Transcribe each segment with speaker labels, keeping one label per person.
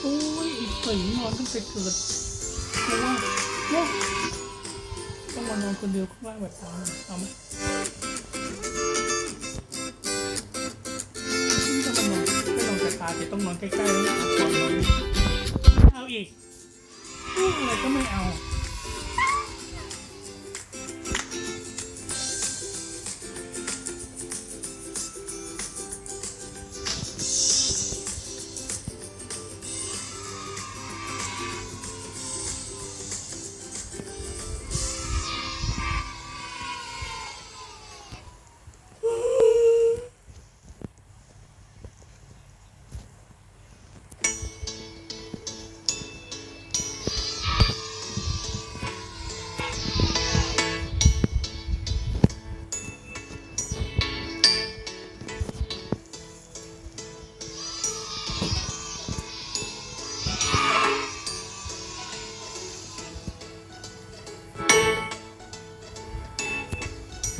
Speaker 1: โอ้ยอีกผีนอนตั้งแต่เกิดเพราะว่าเนี่ยต้องมานอนคนเดียวข้างล่างแบบตามเอาไหมต้องมานอนไม่ลองจะตาแต่ต้องนอนใกล้ๆแล้วก่อนนอนเอาอีกอะไรก็ไม่เอา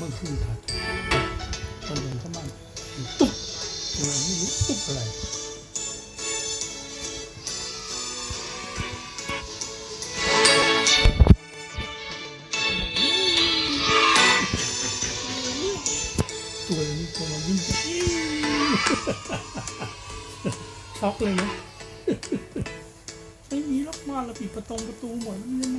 Speaker 1: มื่อคืนถัดตอนเดินเข้ามาตุ๊บตัวไม่รู้ตุ๊บอะไรตัวนี้ตัวมันยิ่งช็อกเลยนะไม่มีล็อกมานเราปิดประตูประตูหมดมันยังไง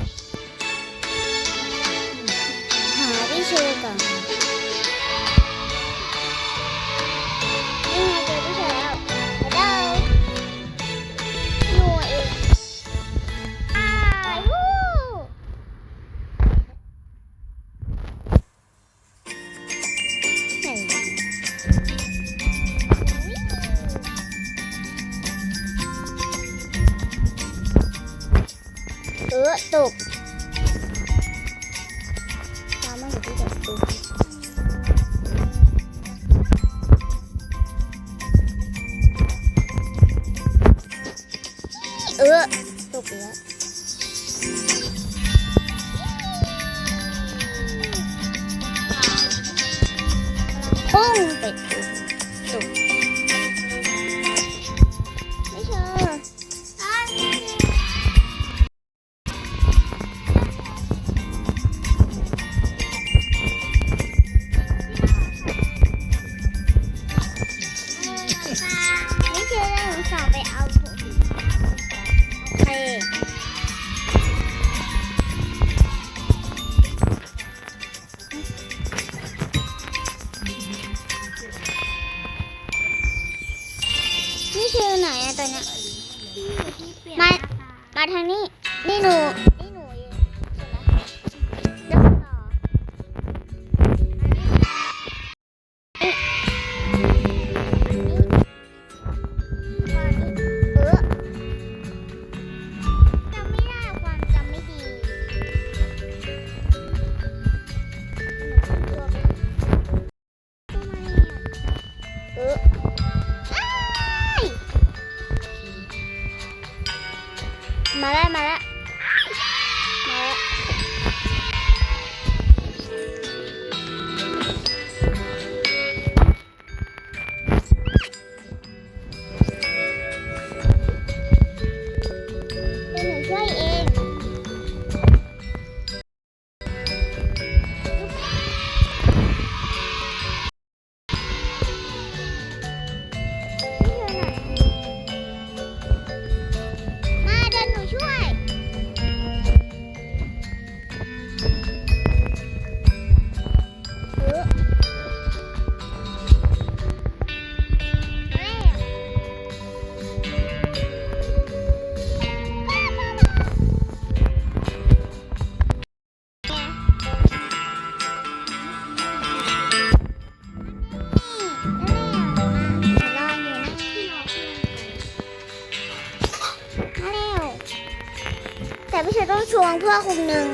Speaker 1: ตกตามมาอยู่ที่ตกตุกเอ
Speaker 2: อตกแล้วปุ้งเป็ สอวไปเอาผมโอเคนี่คือไหนอะตอนเนี้ยมามาทางนี้ นี่หนู มาแล้วมาแล้ว พี่เชยต้องชวงเพื่อคุณหนึ่ง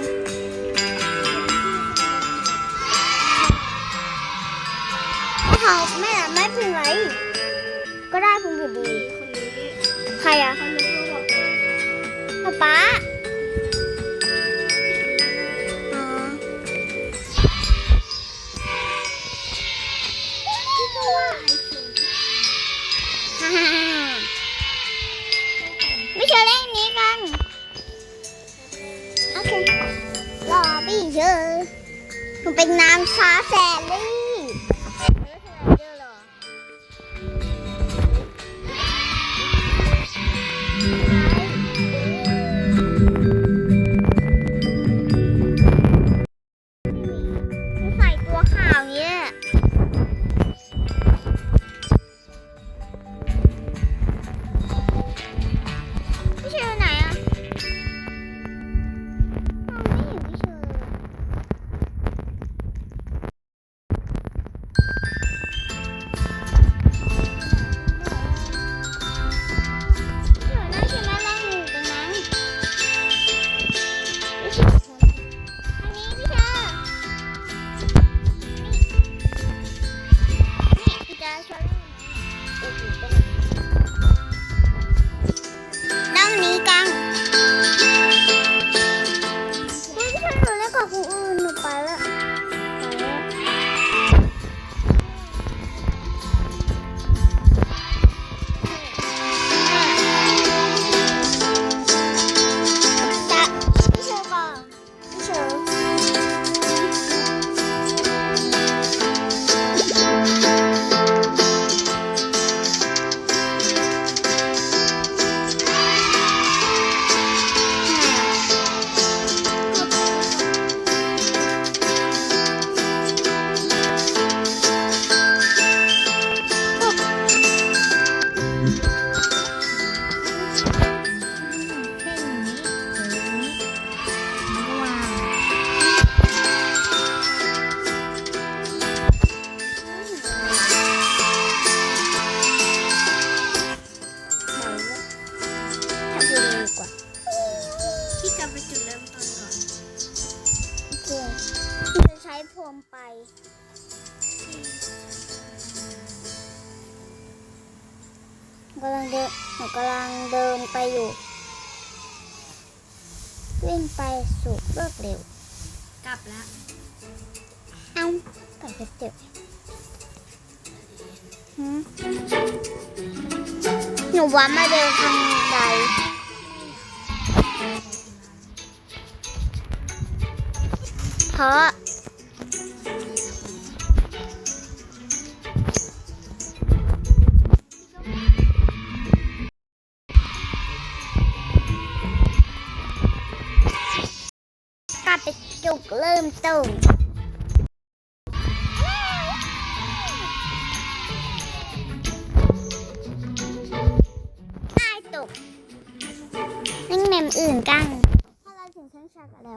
Speaker 2: ขอแม่ไม่เป็นไร ก็ได้คุณอยู่ดี ใครอะป๊าป๊าฮ่า เป็นนางฟ้าแสน กำลังเดินหนูกำลังเดินไปอยู่วิ่งไปสู่รวดเร็ว
Speaker 1: กลับแล้ว
Speaker 2: เอ้ากับจะเจ็บหืมหนูว่ามาเดินทางใดเพราะ จุกเริ่มต้นตายตกนิ่งเมมอื่นกัน ถ้าเราถึงชั้นฉากแล้ว